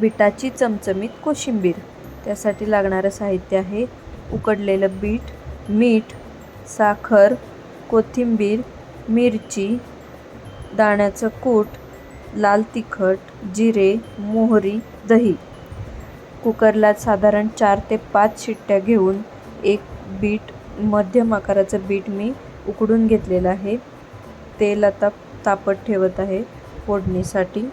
बिटाची चमचमीत कोशिंबीर. त्यासाठी लागणारं साहित्य आहे उकडलेलं बीट मीठ साखर कोथिंबीर मिरची दाण्याचं कूट लाल तिखट जिरे मोहरी दही. कुकरला साधारण चार ते पाच शिट्ट्या घेऊन एक बीट मध्यम आकाराचं बीट मी उकडून घेतलेलं आहे. तेल आता तापत ठेवत आहे फोडणीसाठी.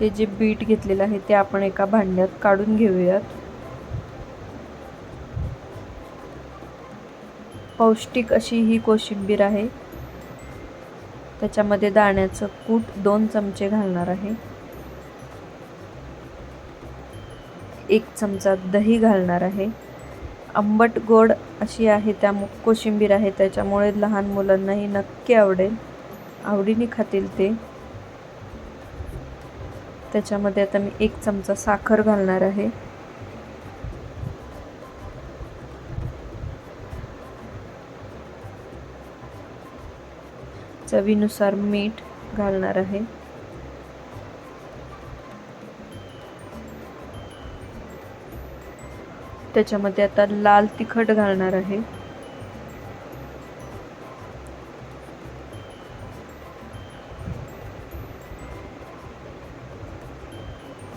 ते जे बीट घेतलेलं आहे ते आपण एका भांड्यात काढून घेऊयात. पौष्टिक अशी ही कोशिंबीर आहे. त्याच्यामध्ये दाण्याचं कूट दोन चमचे घालणार आहे. एक चमचा दही घालणार आहे. आंबट गोड अशी आहे त्या कोशिंबीर आहे त्याच्यामुळे लहान मुलांनाही नक्की आवडेल. आवडीने खातील ते. त्याच्यामध्ये आता मी एक चमचा साखर घालणार आहे. चवीनुसार मीठ घालणार आहे. त्याच्यामध्ये आता लाल तिखट घालणार आहे.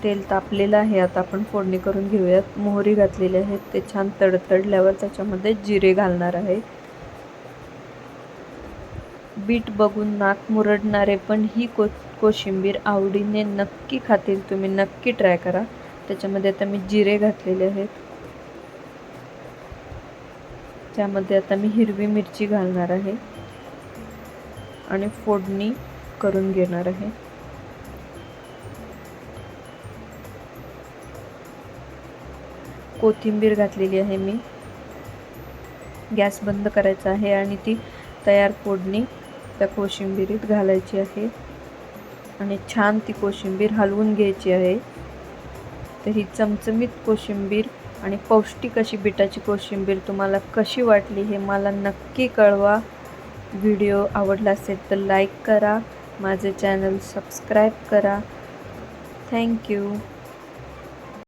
तेल तापलेलं आहे. आता आपण फोडणी करून घेऊयात. मोहरी घातलेली आहे. ते छान तडतडल्यावर त्याच्यामध्ये जिरे घालणार आहे. बीट बघून नाक मुरडणारे पण ही को कोशिंबीर आवडीने नक्की खातील. तुम्ही नक्की ट्राय करा. त्याच्यामध्ये आता मी जिरे घातलेले आहेत. त्यामध्ये आता मी हिरवी मिरची घालणार आहे. आणि फोडणी करून घेणार आहे. कोथिंबीर घातलेली आहे मी. गॅस बंद करायचा आहे आणि ती तयार फोडणी त्या कोशिंबिरीत घालायची आहे. आणि छान ती कोशिंबीर हलवून घ्यायची आहे. तर ही चमचमीत कोशिंबीर आणि पौष्टिक अशी बिटाची कोशिंबीर तुम्हाला कशी वाटली हे मला नक्की कळवा. व्हिडिओ आवडला असेल तर लाईक करा. माझे चॅनल सबस्क्राईब करा. थँक्यू.